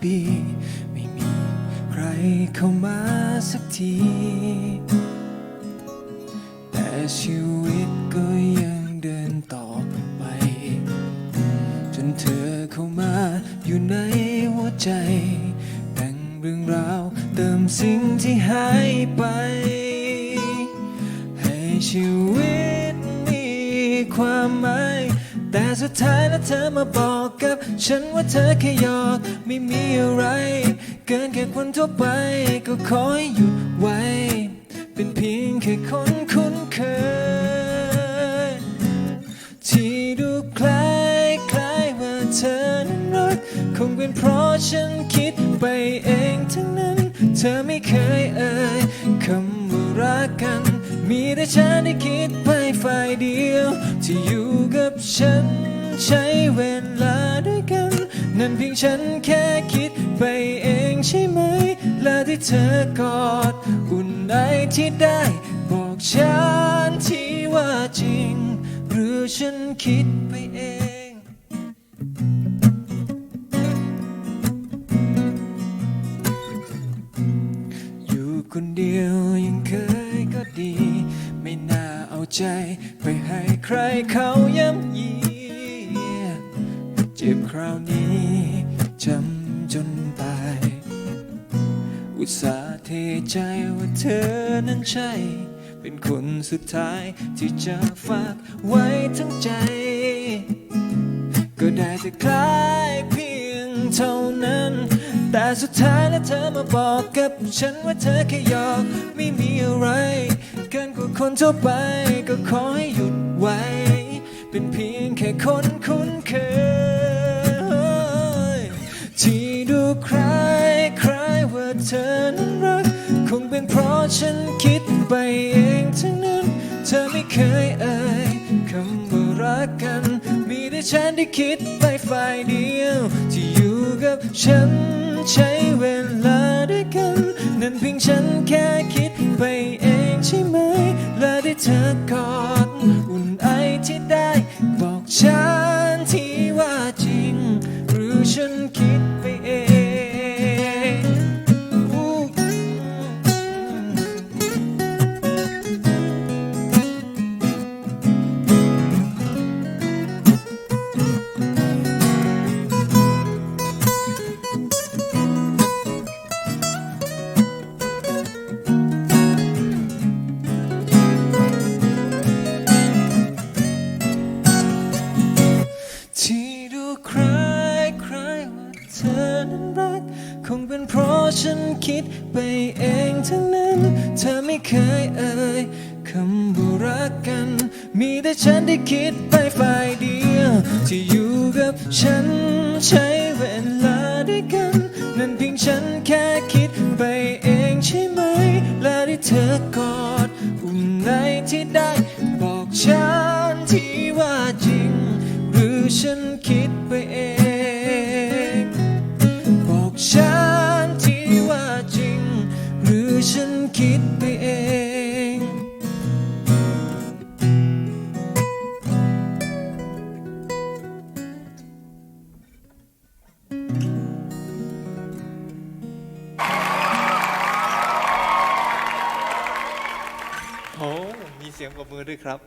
ปี ไม่มีใครเข้ามาสักที แต่ชีวิตก็ยังเดินต่อไป จนเธอเข้ามาอยู่ในหัวใจ แต่งเรื่องราวเติมสิ่งที่หายไป ให้ชีวิตมีความหมาย แต่สุดท้ายแล้วเธอมาบอกกับฉันว่าเธอแค่หยอกไม่มีอะไร เกินแค่คนทั่วไปก็ขอให้หยุดไว้ เป็นเพียงแค่คนคุ้นเคย ที่ดูคล้ายคล้ายว่าเธอนั้นรักคงเป็นเพราะฉันคิดไปเองทั้งนั้น เธอไม่เคยเอ่ยคำว่า รักกัน มีแต่ฉันที่คิดไปฝ่ายเดียว ที่อยู่กับฉันใช้เวลาด้วยกัน นั่นเพียงฉันแค่คิดไปเองใช่ไหม และที่เธอกอดอุ่นไอที่ได้บอกฉันที่ว่าจริง หรือฉันคิดไปเอง ใจ ไปให้ใครเขาย้ำยีเจ็บคราวนี้จำจนตาย อุตส่าห์เทใจว่าเธอนั้นใช่ เป็นคนสุดท้ายที่จะฝากไว้ทั้งใจ ก็ได้แต่คล้ายเพียงเท่านั้นแต่สุดท้ายแล้วเธอมาบอกกับฉันว่าเธอแค่หยอกไม่มีอะไรเกิน ว่าคนทั่วไปก็ขอให้หยุดไว้ เป็นเพียงแค่คนคุ้นเคย ที่ดูคล้ายคล้ายว่าเธอนั้นรัก คงเป็นเพราะฉันคิดไปเองทั้งนั้น เธอไม่เคยเอ่ยคำว่ารักกัน มีแต่ฉันที่คิดไปฝ่ายเดียว ที่อยู่กับฉันใช้เวลาด้วยกัน นั่นเพียงฉันแค่คิดไปเองใช่ไหม และได้เธอกอดอุ่นไอที่ได้ บอกฉันที่ว่าจริง หรือฉันคิด คงเป็นเพราะฉันคิดไปเองทั้งนั้น เธอไม่เคยเอ่ยคำว่ารักกัน มีแต่ฉันที่คิดไปฝ่ายเดียว ที่อยู่กับฉันใช้เวลาด้วยกัน นั่นเพียงฉันแค่คิดไปเองใช่ไหม และที่เธอกอดอุ่นในที่ได้ เสียงปรบมือด้วยครับ